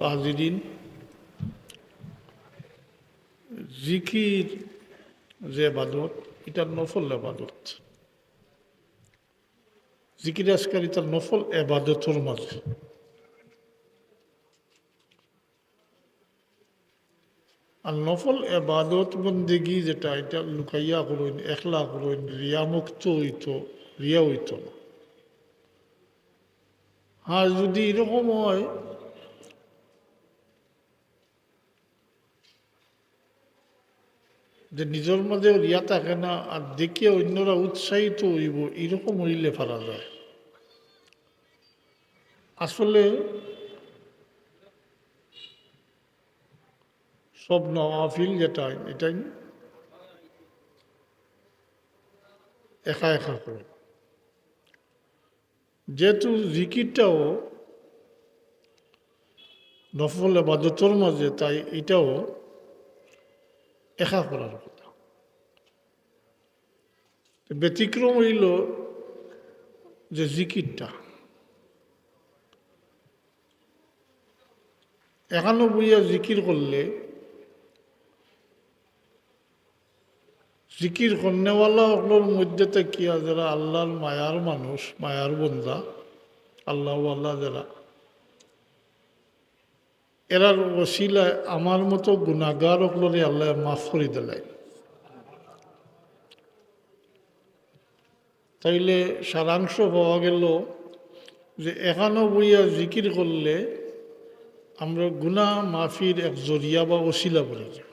হাজিরিন, জিকির যে এবাদত এটা নফল এবাদত জিকির আসকারি তার নফল এবাদতর মাঝে। আর নফল এবাদত বন্দেগি যেটা, এটা লুকাইয়া করইন একলা করইন রিয়ামুক্ত হইতো, রিয়া হইতো না। আর যদি এরকম হয় যে নিজের মাঝে রিয়া থাকে না, আর দেখিয়ে অন্যরা উৎসাহিত হইব, এরকম হইলে ফেলা যায়। আসলে সব নওয়াফিল যেটা, এটাই একা একা করে। যেহেতু জিকিরটাও নফল এবাদতর মাঝে, তাই এটাও একা করার কথা ব্যতিক্রম হইল যে জিকিরটা। এখানো বইয়া জিকির করলে জিকির কন্যাওয়ালা মধ্যে থাকিয়া যারা আল্লাহর মায়ার মানুষ, মায়ার বন্ধা আল্লাহ আল্লাহ যারা এরার ওসিলায় আমার মতো গুণাগার ওগুলোরে আল্লাহ মাফ করে দিলাই তাইলে সারাংশ পাওয়া গেল যে এখানো বইয়া জিকির করলে আমরা গুণা মাফির এক জরিয়া বা ওসিলা বলে যাই।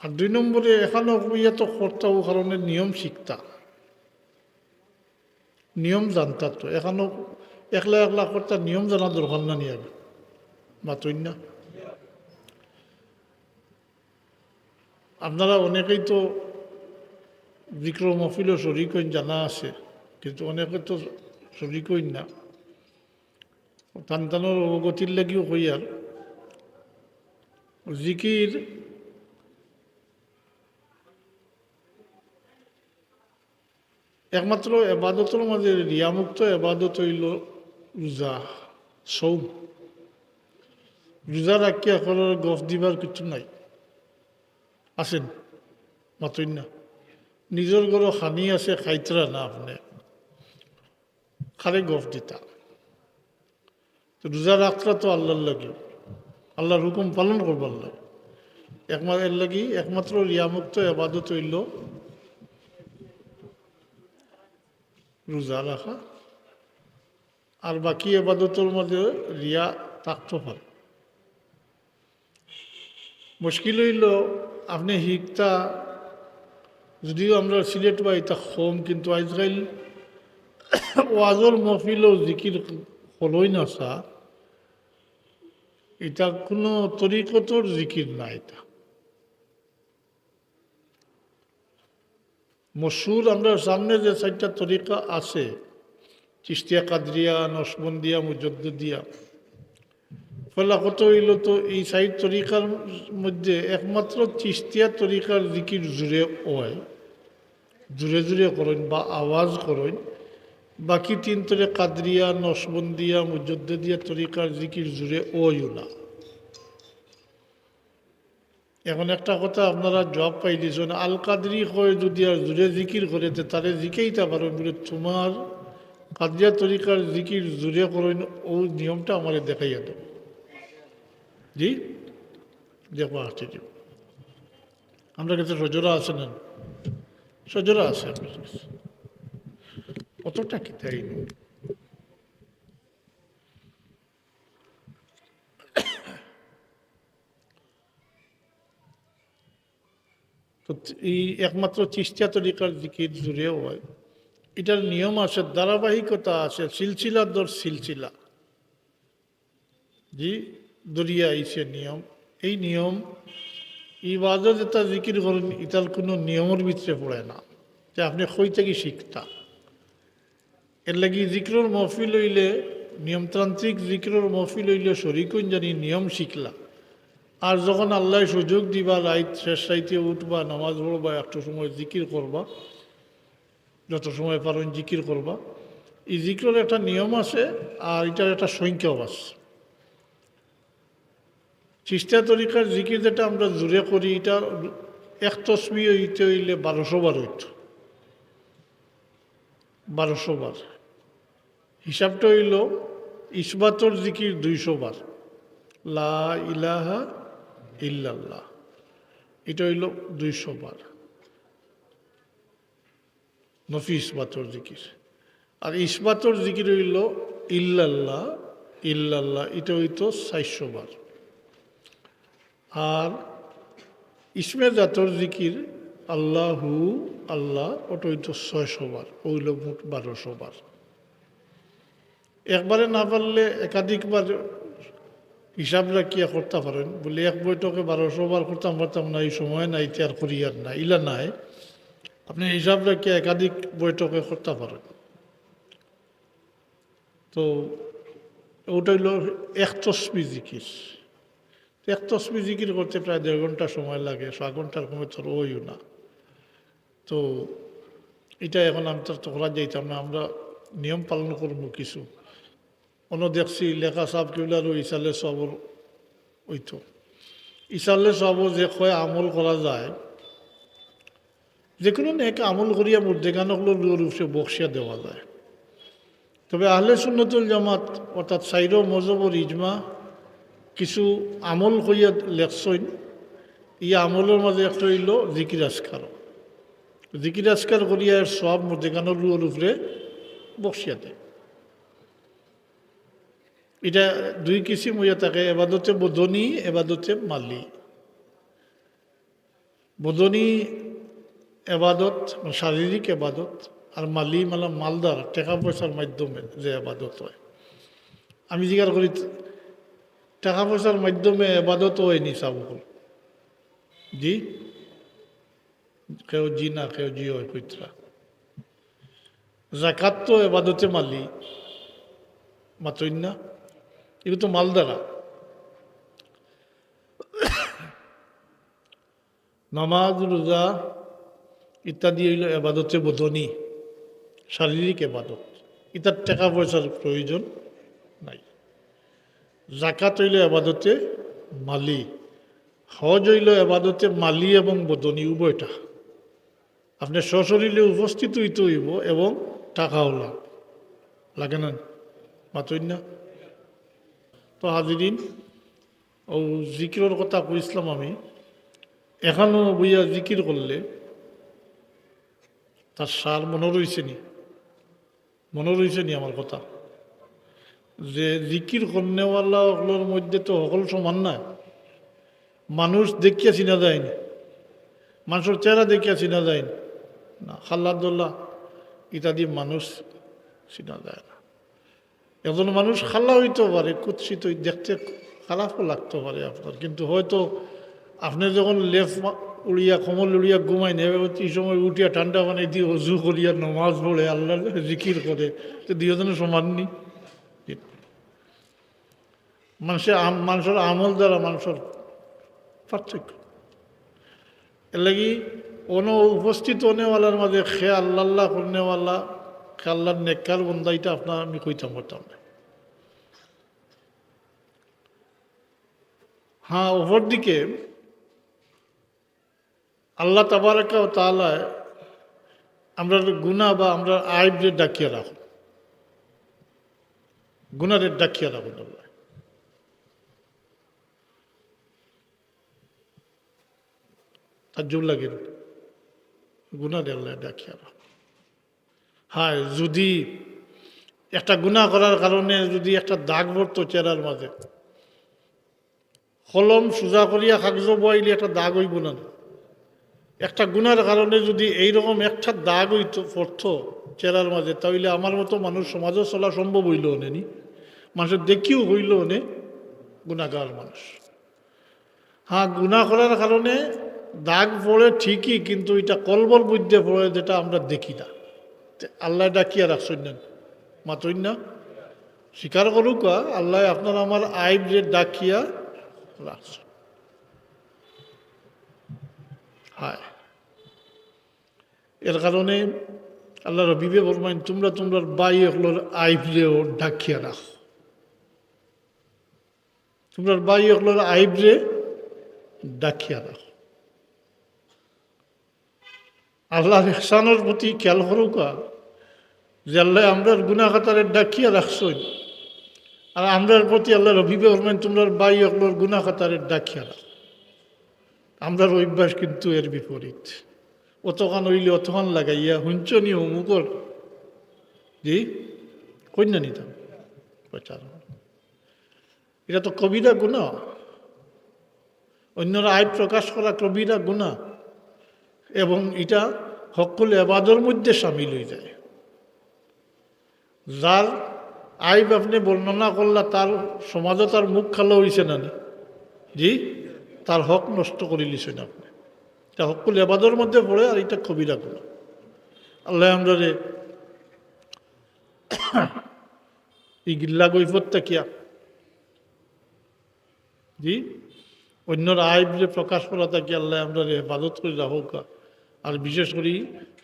আর দুই নম্বরে এখানে বইয়া তো কর্তাও কারণে নিয়ম শিখতা নিয়ম জানতা তো এখানো একলা একলা কর্তা নিয়ম জানা দরকার না নিয়ে মাতই না আপনারা অনেকেই তো বিক্রম মফিলও শরিকইন জানা আছে কিন্তু অনেকে তো শরিকইন না টানটানোর অবগতির লাগিও কই আর জিকির একমাত্র এবাদতের মাঝে রিয়ামুক্ত এবাদত হইল রোজা সৌম রোজা রাখিয়া করার গফ দিবার কিছু নাই। আছেন মাতই না। নিজের ঘরে হানি আছে খাইতরা না আপনি। খারে গফ দিতা। তো রোজা রাখরা তো আল্লাহর লাগি। আল্লাহর হুকুম পালন করবার লাগে। একমাত্র এর লাগি একমাত্র রিয়ামুক্ত এবাদত হইল। রোজা রাখা আর বাকি এবাদতের মধ্যে রিয়া থাকতে পারে মুশকিল হইল, আপনি শিখতা যদিও আমরা সিলেট বা এটা কম কিন্তু আজকাল ওয়াজর মহফিলও জিকির হলই না সা। এটা কোনো তরিকতর জিকির না এটা। মশুর আমরা সামনে যে চারটা তরিকা আছে চিস্তিয়া কাদরিয়া, নসবন্দিয়া মুজদ্দিয়া ফলে কত হইল তো এই সাইড তরিকার মধ্যে একমাত্র চিস্তিয়া তরিকার জিকির জুড়ে হয় জুড়ে জুড়ে করেন বা আওয়াজ করেন বাকি তিন তরে কাদরিয়া নসবন্দিয়া মুজদ্দিয়া তরিকার জিকির জুড়ে ওইও না এখন একটা কথা আপনারা জব পাই দিয়েছেন আল কাদরি হয় যদি আর জুড়ে জিকির করে তারে জিকেইতে পারেন বলে, তোমার কাদিয়া তরিকার জিকির জুড়ে করেন, ও নিয়মটা আমার দেখাইয়া দেব জি? দেখো আসছে জি আমরা কাছে সজরা আছে না? সজরা আছে আপনার কাছে। অতটা কি তাই? তো এই একমাত্র চিস্তিয়া তরিকার জিকির জুড়েও হয়। এটার নিয়ম আছে, ধারাবাহিকতা আছে সিলসিলার দর সিলসিলা। জি, দরিয়া আইসে নিয়ম। এই নিয়ম ইবাদত এটা জিকির করেন, এটার কোনো নিয়মের ভিতরে পড়ে না, যে আপনি কই থেকে শিখতা। এর লাগি জিক্রর মহফিল হইলে, নিয়মতান্ত্রিক জিক্রর মহফিল হইলে শরিকুন জানি নিয়ম শিখলা। আর যখন আল্লাহ সুযোগ দিবা, রাইত শেষ রাইতে উঠবা, নামাজ পড়বা, একটু সময় জিকির করবা যত সময় পারেন জিকির করবা। এই জিক্রের একটা নিয়ম আছে আর এটার একটা সংখ্যাও আছে। চিস্তা তরিকার জিকির যেটা আমরা জোরে করি, এটা এক তসবি হইতে হইলে বারোশো বার হইত। বারোশো বার। হিসাবটা হইল ইসবাতর জিকির দুইশো বার। লা ইলাহা ইল্লাল্লাহ। এটা হইল দুইশো বার। নফি ইসবাতর জিকির। আর ইসবাতর জিকির হইল ইল্লাল্লাহ ইল্লাল্লাহ, এটা হইতো চারশো বার। আর ইসমে জাতর জিকির, আল্লাহু, আল্লাহ, ওটা হইতো ছয়শো বার ওইল মোট বারোশো বার। একবারে না পারলে একাধিকবার হিসাব রাখিয়া করতে পারেন। বলে এক বৈঠকে বারোশো বার করতাম, পারতাম না, এই সময় নাই আর করিয়ার না ইলা নাই। আপনি হিসাব রাখিয়া একাধিক বৈঠকে করতে পারেন। তো ওটা হইল এক তসবি জিকির। এক তসবি জিকির করতে প্রায় দেড় ঘণ্টা সময় লাগে ছ ঘণ্টার সময় তোর ওইও না। তো এটা এখন আমি তো করা যাইতাম না, আমরা নিয়ম পালন করব কিছু। অন্য দেখছি লেখা সাপ কিবলার ইসালে সবর ওইতো ইসালে সব যে কয় আমল করা যায় যে কোনো নেক আমল করিয়া মুর্দেগানকলো রূপে বক্সিয়া দেওয়া যায়। তবে আহলে সুন্নতুল জামাত অর্থাৎ সাইর মজবর ইজমা কিছু আমল করিয়া লেখছইন ই আমলের মাঝে একটা হইল জিকির আসকার জিকির আসকার করিয়া এর সব মুর্দেগানোর রুয়ের উপরে বক্সিয়া দেয়। এটা দুই কিসিম হইয়া থাকে, এবাদতে বোধনী এবাদতে মালি। বোধনী এবাদত মানে শারীরিক এবাদত আর মালি মানে মালদার টাকা পয়সার মাধ্যমে যে এবাদত হয়। আমি জিজ্ঞাসা করি, টাকা পয়সার মাধ্যমে এবাদত হয়নি চাবুকল জি? কেউ জি না কেউ জি হয় কইতরা। জাকাত তো এবাদতে মালি। মাতই না এগুলো তো মালদারা। নামাজ, রোজা ইত্যাদি হইল এবাদতে বোধনী, শারীরিক এবাদত। ইতার টাকা পয়সার প্রয়োজন নাই। জাকাত হইল এবাদতে মালি, হজ হইল এবাদতে মালি এবং বোধনী, উভয়টা। আপনি সশরীরে উপস্থিত হইতে হইব এবং টাকাও লাগ লাগে না? মাতই না? তো হাজিরিন, ও জিকিরের কথা কইছিলাম আমি। এখনও বইয়া জিকির করলে তার সার মনে রয়েছে নি। মনে রয়েছে নি আমার কথা। যে জিকির কন্যাওয়ালাগুলোর মধ্যে তো সকল সমান না। মানুষ দেখিয়া চিনা যায়নি মানুষের চেহারা দেখিয়া চিনা যায়নি না। খাল্লাদুল্লাহ ইত্যাদি মানুষ চিনা যায় না। একজন মানুষ খাল্লা হইতে পারে, কুৎসিত দেখতে খারাপও লাগতে পারে আপনার। কিন্তু হয়তো আপনি যখন লেফ উড়িয়া কমল উড়িয়া ঘুমাই নেবে এই সময় উঠিয়া ঠান্ডা মানে দিয়ে অজু করিয়া নমাজ পড়ে, আল্লাহ জিকির করে। তো দুজনে সমান নি। মানুষের মানুষের আমল দ্বারা মানুষের পার্থক্য। এর লাগি অন উপস্থিত অনেওয়ালার মাঝে খে আল্লাহ করনেওয়ালা খে আল্লাহর এটা আপনার আমি কইতাম করতাম না হ্যাঁ ওপর দিকে আল্লাহ তাবারাকা ও তালায় আমরা গুণা বা আমরা আইবরে ডাকিয়া রাখো। গুণারে ডাকিয়া রাখুন আল্লাহ তাজ্জুব লাগে গুণারে আল্লাহ ডাকিয়া রাখো। হ্যাঁ যদি একটা গুণা করার কারণে যদি একটা দাগ পড়তো চেহারার মাঝে, কলম সোজা করিয়া কাগজ বইলে একটা দাগ হইব না একটা গুনার কারণে যদি এইরকম একটা দাগ হইতো, পড়তো চেরার মাঝে, তাহলে আমার মতো মানুষ সমাজও চলা সম্ভব হইল নি মানুষের দেখিও হইল নে গুণাগার মানুষ। হ্যাঁ গুণা করার কারণে দাগ পড়ে ঠিকই, কিন্তু এটা কলবর বুদ্ধে পড়ে যেটা আমরা দেখি না। আল্লাহ ডাকিয়া রাখছেন না? মাতই না? স্বীকার করুক আল্লাহ আপনার আমার আইব যে ডাকিয়া রাখছে হায়। এর কারণে আল্লাহ রবিবে বলবেন, তোমরা তোমরা বাই হলোর আইবরেও ঢাকিয়া রাখো। তোমরা বাই হলোর আইবরে ডাকিয়া রাখো। আল্লাহর এহসানোর প্রতি খেয়াল করুকা যে আল্লাহ আমরার গুণাখাতারে ডাকিয়া রাখছই। আর আমরার প্রতি আল্লাহ রবিবে বলবেন তোমরা বাই হলোর গুণাখাতারে ডাকিয়া রাখো। আমরার অভ্যাস কিন্তু এর বিপরীত। অতখান হইলে অতখান লাগাইয়া হুঞ্চনি অমুকর জি? কন্যা নিতাম প্রচার এটা তো কবিরা গুণা। অন্যরা আয় প্রকাশ করা কবিরা গুণা। এবং এটা সকল এবাদর মধ্যে সামিল হয়ে যায়। যার আইব আপনি বর্ণনা করলা, তার সমাজে তার মুখ খালো হয়েছে না নি? জি? তার হক নষ্ট করে লিছেন আপনি। এটা সকল এবাদর মধ্যে পড়ে আর এটা কবিরা গুণা। আল্লাহ আমরা রে এই গিল্লা গৈফতটা কিয়া জি অন্যর আইব যে প্রকাশ করা থাকি আল্লাহ আমরা হেফাজত করে রাখুক। আর বিশেষ করে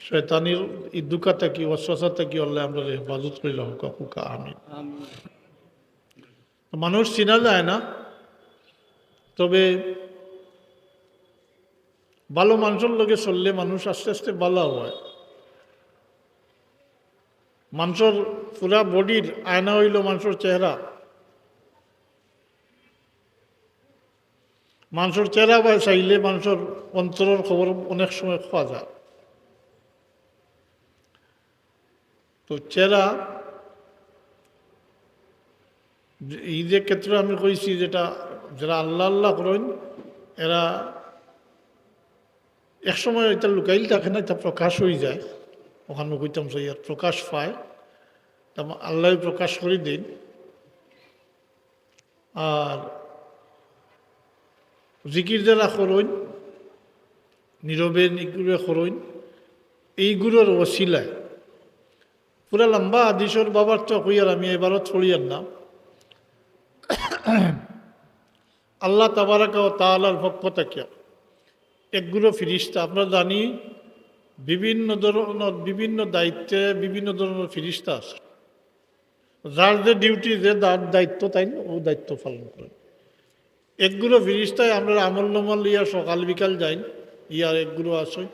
শয়তানির এই দুকা থাকি অশ্বাসা থাকি আল্লাহ আমরা হেফাজত করে রাখুক। হুকা আমি মানুষ চিনা যায় না তবে ভালো মানুষের লগে চললে মানুষ আস্তে আস্তে ভালো হয়। মানুষের পুরা বডির আয়না হইল মানুষের চেহারা। মানুষের চেহারা বা চাইলে মানুষের অন্তরের খবর অনেক সময় পাওয়া যায়। তো চেহারা, এই যে ক্ষেত্রে আমি কইছি যেটা, যারা আল্লাহ আল্লাহ করেন, এরা এক সময় এটা লুকাইল থাকে না, এটা প্রকাশ হয়ে যায়। ওখানে কইতাম আর প্রকাশ পায়। তা আল্লাহ প্রকাশ করে দিন। আর জিকির যারা করইন নীরবে নিগুড়ে করইন এইগুলোর ওসিলায়। পুরা লম্বা আদিসর বাবার তো কইয়ার আমি এবারও ছড়িয়ার না। আল্লাহ তাবারাকা ও তালার পক্ষ থেকে একগুলো ফিরিস্তা। আমরা জানি, বিভিন্ন ধরনের, বিভিন্ন দায়িত্বে বিভিন্ন ধরনের ফিরিস্তা আছে। যার যে ডিউটি, যে দায়িত্ব, তাই ও দায়িত্ব পালন করে। একগুলো ফিরিস্তায় আমরা আমল নমল ইয়া সকাল বিকাল যাই, ইয়ার একগুলো আসই।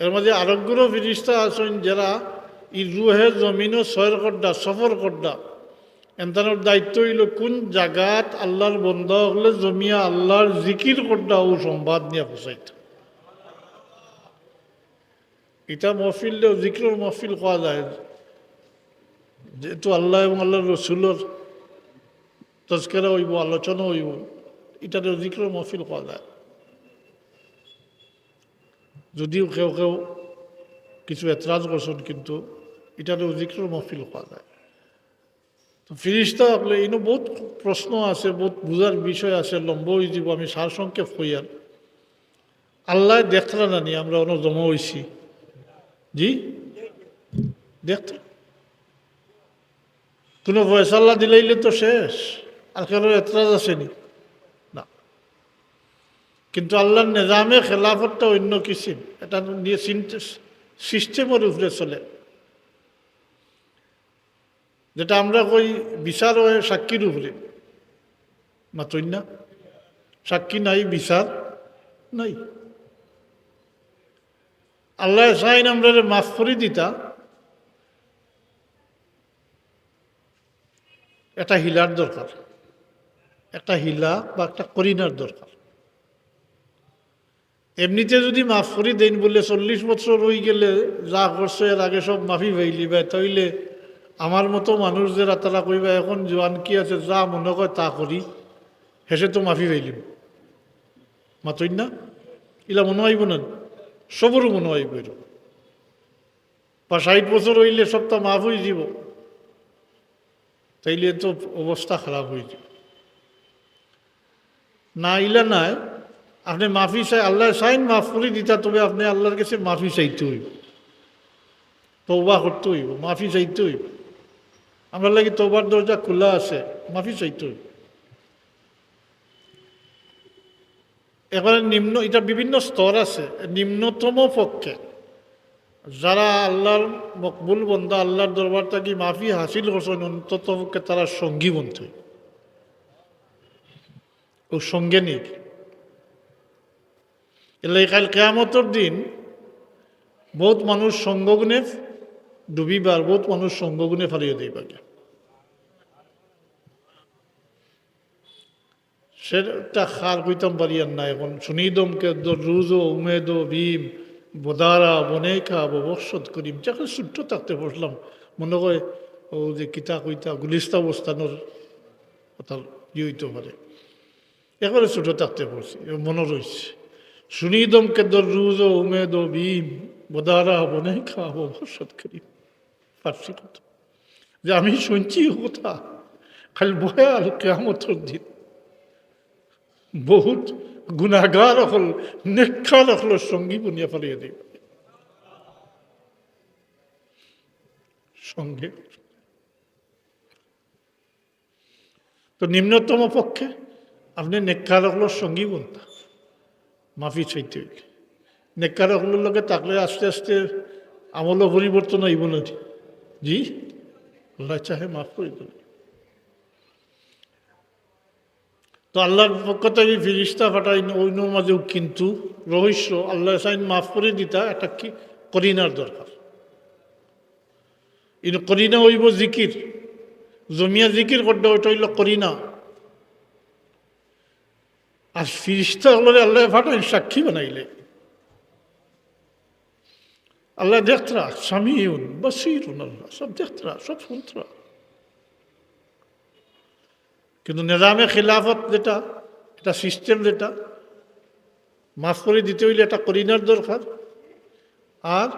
এর মধ্যে আরেকগুলো ফিরিস্তা আসেন যারা ই রুহে জমিনও সয়ের করডা সফর করডা এন্তানোর দায়িত্ব হইল কোন জাগাত আল্লাহর বন্ধ হলে জমিয়া আল্লাহর জিকির করডা ও সংবাদ নিয়ে পৌঁছাইত এটা মহফিললেও জিকির মহফিল কোয়া যায়? যেহেতু আল্লাহ এবং আল্লাহর রসুলোর তস্কেরা হইব, আলোচনা হইব এটাতে জিকির মহফিল কোয়া যায়? যদিও কেউ কেউ কিছু এতরাজ করছেন, কিন্তু এটাতেও জিকির মহফিল কোয়া যায়। তো ফিরিস্তা আপনি ইনো বহুত প্রশ্ন আছে, বহুত বুঝার বিষয় আছে, লম্ব হয়ে যাব, আমি সার সংক্ষেপ হইয়ার আল্লাহ দেখতরা নানি আমরা অন্য জমা হয়েছি জি? দেখত কোনো ফয়সাল্লা দিলাইলে তো শেষ, আর কেন এতরাজ আসেনি না? কিন্তু আল্লাহর নিজামে খেলাফতটা অন্য কিছু, এটা নিয়ে সিস্টেমের উপরে চলে। যেটা আমরা কই বিচার হয় সাক্ষীর উপরে মাতই না সাক্ষী নাই, বিচার নাই। আল্লাহ সাইন আমরা মাফ করে দিতা। একটা হিলার দরকার। একটা হিলা বা একটা করিনার দরকার। এমনিতে যদি মাফ করে দেন বলে চল্লিশ বছর হয়ে গেলে যা করছে এর আগে সব মাফি পাইলি বা তাইলে আমার মতো মানুষ যে তারা কইবা, এখন জোয়ান কি আছে, যা মনে কয় তা করি, হেসে তো মাফি পাইলিম। মাতই না? ইলা মনে হইব না? সবরও মনে হইব বা ষাট বছর হইলে সবটা মাফ হয়ে যাব। তাইলে তো অবস্থা খারাপ হয়ে যাব। না, ইলা নাই। আপনি মাফি চাই আল্লাহ চাইন মাফ করে দিতা, তবে আপনি আল্লাহর কাছে মাফি চাইতে হইব। তৌবা করতে হইব, মাফি চাইতে হইব। আমরা লাগি তোবার দরজা খোলা আছে, মাফি চাইতে। এবারে নিম্ন, এটা বিভিন্ন স্তর আছে, নিম্নতম পক্ষে। যারা আল্লাহর মকবুল বন্ধা আল্লাহর দরবার থাকি মাফি হাসিল করছেন, অন্তত পক্ষে তারা সঙ্গী বন্ধু। ও সঙ্গে নিক এলে কাল কেয়ামতর দিন বহুত মানুষ সঙ্গগুণে ডুবিবার বহুত মানুষ সঙ্গগুণে ফালিয়ে দিবাকে সেটা খার কইতাম পারিয়ার না এখন। সুনিদমকে রুজ, উমেদ, ভীম, বোদারা বনেকা ববসত করিম যাকে ছোট্ট থাকতে বসলাম। মনে হয় ও যে কিতা কইতা গুলিস্তা অবস্থানোর কথা ই হইতে পারে। একেবারে ছোট থাকতে পড়ছি মনে রয়েছে সুনিদমকে রুজ, উমেদ, ভীম, বোদারা বনেকা ববসত করিম। কথা যে আমি শুনছি কথা, খালি ভয়াল কেমতর দিন। বহুত গুণাগার হল নেক্ষার হল, সঙ্গী বুনিয়া ফেলিয়ে দিই সঙ্গে। তো নিম্নতম পক্ষে, আপনি নেক্ষার হলোর সঙ্গী বন্ধা মাফি চাইতে হইলে। নেক্ষার লগে থাকলে আস্তে আস্তে আমলও পরিবর্তন আইব না জি? আল্লাহ চাহে মাফ করে দেবে। তো আল্লাহর পক্ষ থেকে ফিরিস্তা ফাটাই অন্যর মাঝেও কিন্তু রহস্য, আল্লাহ সাইন মাফ করে দিতা, একটা কি করিনার দরকার। ইন করিনা হইব জিকির, জমিয়া জিকির করতে ওইটা হইল করিনা। আর ফিরিস্তা হলে আল্লাহ ফাটাই সাক্ষী বানাইলে। আল্লাহ দেখতরা স্বামীউন বসিরুন আল্লাহ, সব দেখতরা, সব শুনতরা। কিন্তু নিজামে খিলাফত যেটা, এটা সিস্টেম যেটা, মাফ করে দিতে হইলে এটা করিনার দরকার, আর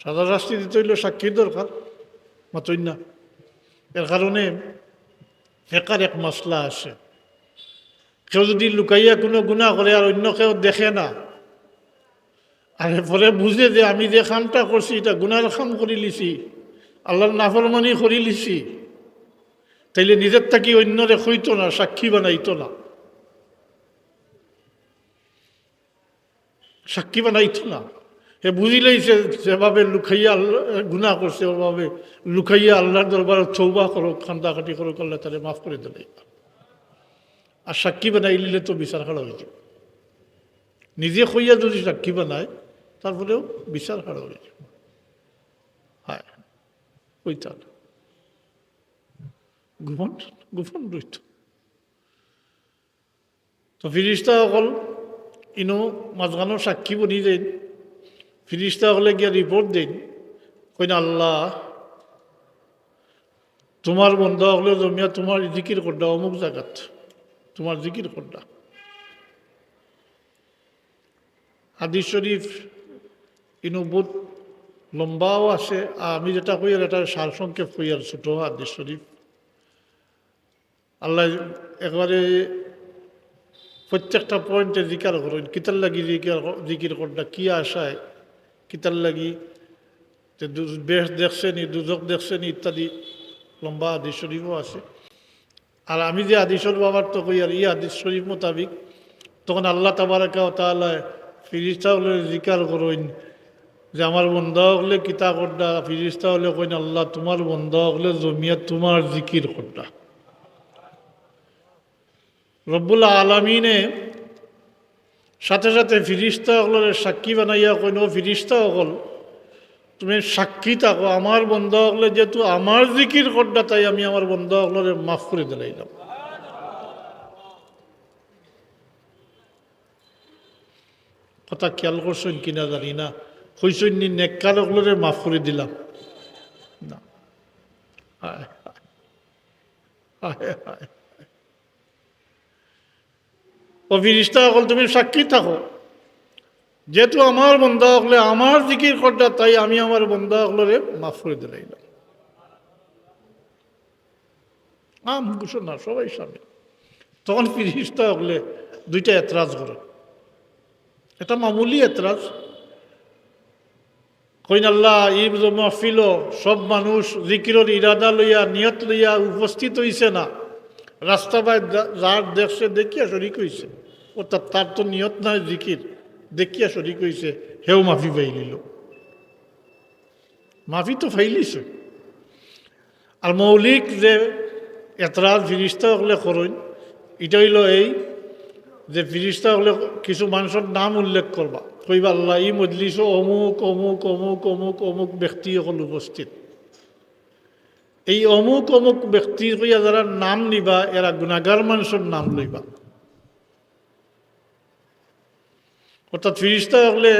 সাদা শাস্তি দিতে হইলে সাক্ষীর দরকার মাতই না। এর কারণে একার এক মশলা আছে কেউ যদি লুকাইয়া কোনো গুণা করে আর অন্য কেউ দেখে না আর পরে বুঝে যে আমি যে কামটা করছি, এটা গুনার কাম করে লিছি। আল্লাহর নাফরমানি করে লিছি। তাইলে নিজের থাকি অন্যরে হইতো না, সাক্ষী বানাইতো না। সাক্ষী বানাইতো না। এ বুঝিলেইছে যেভাবে লুকাইয়া আল্লাহ গুণা করছে, ওভাবে লুকাইয়া আল্লাহর দরবার চৌবা করো, কান্দাকাটি করো করলে তাহলে মাফ করে দিলে আর সাক্ষী বানাই নিলে তো বিচার হারা হয়েছে নিজে হইয়া যদি সাক্ষী বানায় তারপরেও বিচার হারা হ্যাঁ ওইটা গোপন গোপন রইত। তো ফিরিস্তা অকল ইনো মাঝখানো সাক্ষী বনি দেন। ফিরিস্তা হলে গিয়া রিপোর্ট দিন, কইন, আল্লাহ তোমার বন্ধ হলে জমিয়া তোমার জিকির করডা অমুক জায়গাত তোমার জিকির করডা হাদিস শরীফ ইনো বহুত লম্বাও আছে আমি যেটা কই, আর এটা সারসংক্ষেপ কই, আর ছোট হাদিস শরীফ। আল্লাহ একবারে প্রত্যেকটা পয়েন্টে জিকার করেন কিতার লাগি জিকির জিকির করটা কি আশায়? কিতার লাগি যে বেশ দেখছেন দুজক দেখছেন, ইত্যাদি। লম্বা আদিস শরীফও আছে। আর আমি যে আদিসর বাবার তো কই আর ই আদিস শরীফ মোতাবিক, তখন আল্লাহ তাবারাকা তাহলে ফিরিস্তা জিকার করইন যে আমার বন্ধ হলে কিতা করডা ফিরিস্তা হলে কইন, আল্লাহ, তোমার বন্ধ হলে জমিয়া তোমার জিকির করডা রব্বুল আলমিনে সাথে সাথে ফিরিস্তা হলের সাক্ষী বানাইয়া কইন ফিরিস্তা হল, তুমি সাক্ষী থাকো, আমার বন্ধ হলে যেহেতু আমার জিকির করডা তাই আমি আমার বন্ধ হলের মাফ করে দিলাইলাম কথা খেয়াল করছেন কিনা জানি না। হইসন নি নেককার মাফ করে দিলাম। না। হায় ও তুমি সাক্ষী থাকো। যেহেতু আমার বন্ধা হলে আমার জিকির করটা তাই আমি আমার বন্ধা হলরে মাফ করে দিলাইলাম আম ঘোষণা সবাই সামনে। তখন ফিরিস্তা হলে দুইটা এতরাজ করে। এটা মামুলি এতরাজ। কইন, আল্লাহ ইব মাহফিল, সব মানুষ জিকিরর ইরাদা লইয়া, নিয়ত লইয়া উপস্থিত হইছে না। রাস্তা বাই যার দেখছে, দেখিয়া শরিক হইছে। ও তার তো নিয়ত নাই জিকির, দেখিয়া শরিক হইছে, হেও মাফি পাই নিল মাফি তো ফাইলিছে। আর মৌলিক যে এতরাজ ফিরিস্তা হলে করইন এটা হইল এই যে ফিরিস্তা হলে কিছু মানুষের নাম উল্লেখ করবা। কইবা, আল্লাহ, ই মজলিস অমুক অমুক অমুক অমুক অমুক ব্যক্তি সকল উপস্থিত। এই অমুক অমুক ব্যক্তি কইয়া যারা নাম নিবা, এরা গুণাগার মানুষের নাম লইবা। অর্থাৎ ফিরিস্তা হলে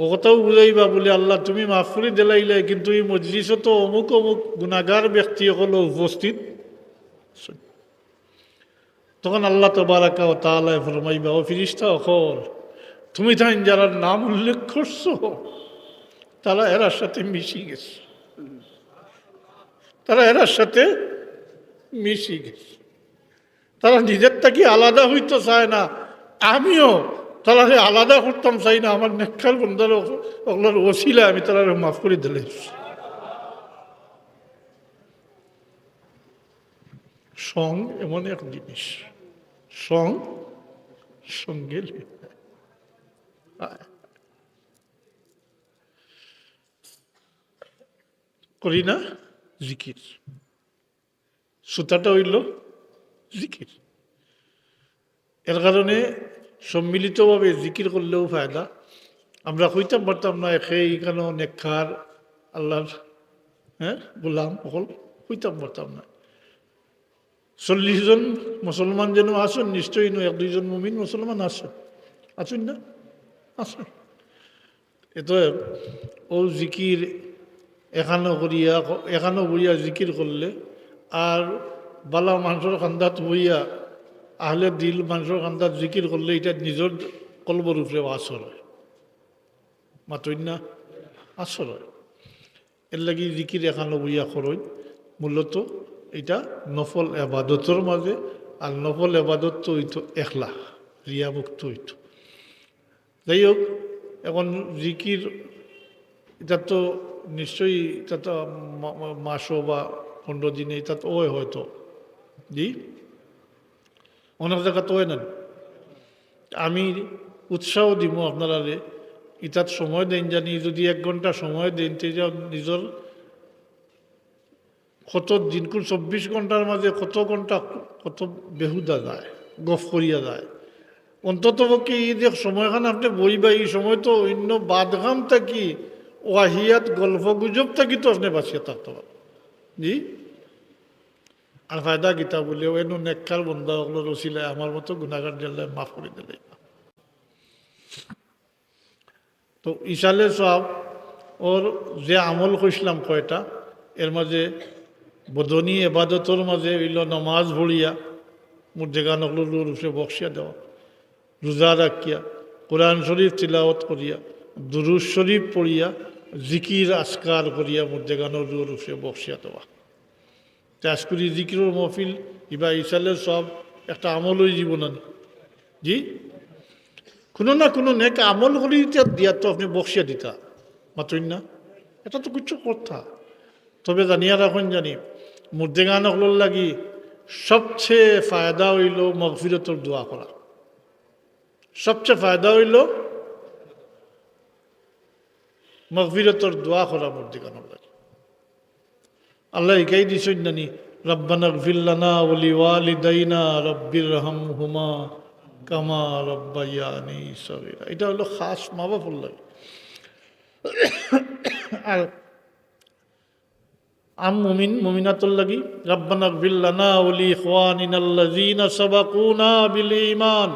ও কথাও বুঝাইবা বলে, আল্লাহ, তুমি মাফ করে দিলাইলে, কিন্তু এই মজলিসও তো অমুক অমুক গুণাগার ব্যক্তি হলো উপস্থিত। তখন আল্লাহ তবারাকা ও তালায় ফরমাইবা, ও ফিরিস্তা অকল তুমি তাই যারা নাম উল্লেখ করছ, তারা এরার সাথে মিশি গেছে। তারা এরার সাথে মিশি গেছে। তারা নিজের থেকে আলাদা হইতে চায় না? আমিও তারা আলাদা করতাম চাই না, আমার নেখার বন্ধার ওগুলোর ওসিলা আমি তারা মাফ করে দিলে সং এমন এক জিনিস সং সঙ্গে করি না জিকির। সুতাটা হইল জিকির। এর কারণে সম্মিলিতভাবে জিকির করলেও ফায়দা। আমরা কইতাম পারতাম না, একে এখানেও নেখার আল্লাহর হ্যাঁ গোলাম, অকল কইতাম পারতাম না। চল্লিশ জন মুসলমান যেন আসুন, নিশ্চয়ই নয়, এক দুইজন মুমিন মুসলমান আসুন। আসুন না? আসুন এতো ও জিকির এখানো করিয়া এখানো বইয়া জিকির করলে আর বালা মানুষের কান্দাত বইয়া আহলে দিল মানুষের কান্দাত জিকির করলে এটা নিজের কলবর উপরে আসর হয়। মাতই না? আসর হয়। এর লাগি জিকির এখানো বইয়া করই মূলত এটা নফল এবাদতর মাঝে আর নফল এবাদত তো হইতো একলা রিয়ামুক্ত হইতো যাই হোক এখন জিকির, এটা তো নিশ্চয়ই এটা তো মাসও বা পনেরো দিনে এটা তো ওই হয়তো। জি? অনেক জায়গা তো হয় না। আমি উৎসাহ দিব আপনারা ইটাত সময় দেন জানি, যদি এক ঘণ্টা সময় দেন, তে নিজের কত দিনকুল চব্বিশ ঘণ্টার মাঝে কত ঘণ্টা কত বেহুদা যায়, গফ করিয়া যায়। অন্তত পক্ষে এই যে সময়খান আপনি বইবা এই সময় তো অন্য বাদগাম থাকি, ওয়াহিয়াত গল্প গুজব থাকি তো আপনি বাঁচিয়ে থাকতে পারেন জি? আর ফায়দা গীতা বলেও এনো নেককার বন্ধা ওগুলো রসিলে, আমার মতো গুণাগার দিলে মাফ করে দিলে তো ইশালে সব, ওর যে আমল কইসলাম কয়টা, এর মাঝে বদনী এবাদতর মাঝে হইল নমাজ ভরিয়া মোর জেগা নকলুর রূপে বক্সিয়া দেওয়া। রোজা রাখিয়া কোরআন শরীফ তিলাওয়াত করিয়া দুরুজ শরীফ পড়িয়া জিকির আসকার করিয়া মোর জেগানোর রূপে বক্সিয়া দেওয়া চাষকুরি জিকিরর মহফিল, ইবা ইসালের সব একটা আমল হয়ে জীবন জি? কোনো না কোনো নেক আমল করি দিয়া তো আপনি বক্সিয়া দিতা। মাতই না? এটা তো কিছু কথা। তবে জানিয়া রাখুন জানি মুর্দেগান লাগি সবচেয়ে ফায়দা হইল মগফিরতর দোয়া করা সবচেয়ে ফায়দা হইল, মগফিরতর দোয়া করা মুর্দেগানোর লাগি। আল্লাহ একাই দিছেন জানি রব্বানা গফিল্লানা ওলি ওয়ালিদাইনা রব্বির হুমা কামা রব্বাইয়ানি সগীরা। এটা হলো খাস মা বাপুর লাগে। আর আম মুমিন, মুমিনাতুল লাগি, রব্বানা গফিল্লানা ওলি ইখওয়ানিনাল্লাযীনা সাবাকুনা বিল ঈমান।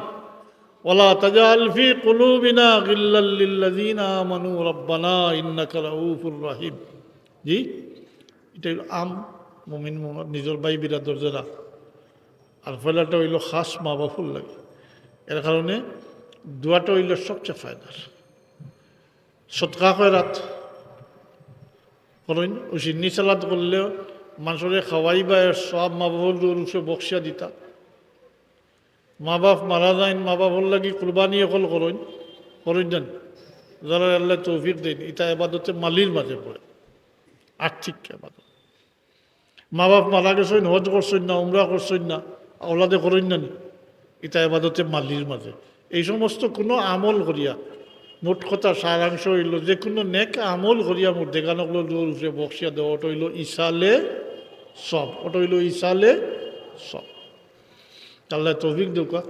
ওলা তাজাল ফি কুলুবিনা গিল্লাল্লিল্লাযিনা আমানু রব্বানা ইন্নাকা রাউফুর রহিম। জি, এটা হইল আম, মুমিন নিজের বাই বিরাদর যারা আর ফলাটা হইল খাস মা বাফুল লাগে। এর কারণে দোয়াটা হইল সবচেয়ে ফায়দার। সৎকা কয়রাত করেন ওই সিন্নি সালাদ করলেও মানুষের খাওয়াই বা সব মা বাবুর রুসে বক্সিয়া দিতা। মা বাপ মারা যায় মা বাবুর লাগি কুরবানি অকল করেন করেন জান যারা আল্লাহ তৌফিক দেন, ইটা এবাদতে মালির মাঝে পড়ে আর্থিক মা বাপ মারা গেছেন, হজ করছেন না উমরা করছেন না ওলাদে করেন না এটা এবাদতে মালির মাঝে এই সমস্ত কোনো আমল করিয়া মোট কথা সারাংশ হইল যে কোনো নেক আমল করিয়া মোট দেখানগুলো উপরে বক্সিয়া দেওয়া ওটা হইল ইসালে সব ওটা হইল ইসালে সব। আল্লাহ তৌফিক দোকা